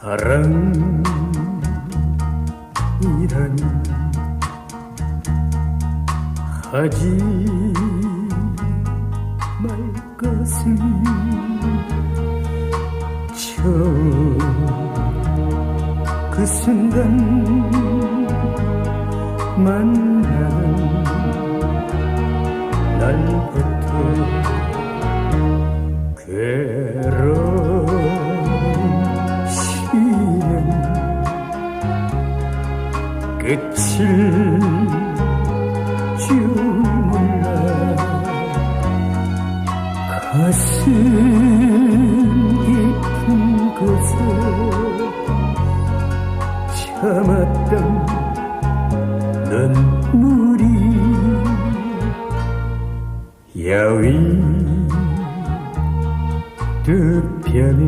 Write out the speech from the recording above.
사랑 이란 하지 말 것은 저그 순간 만나는 날부터 괴 끝을 줄 몰라. 가슴 깊은 곳에 참았던 눈물이 야윈 두 편에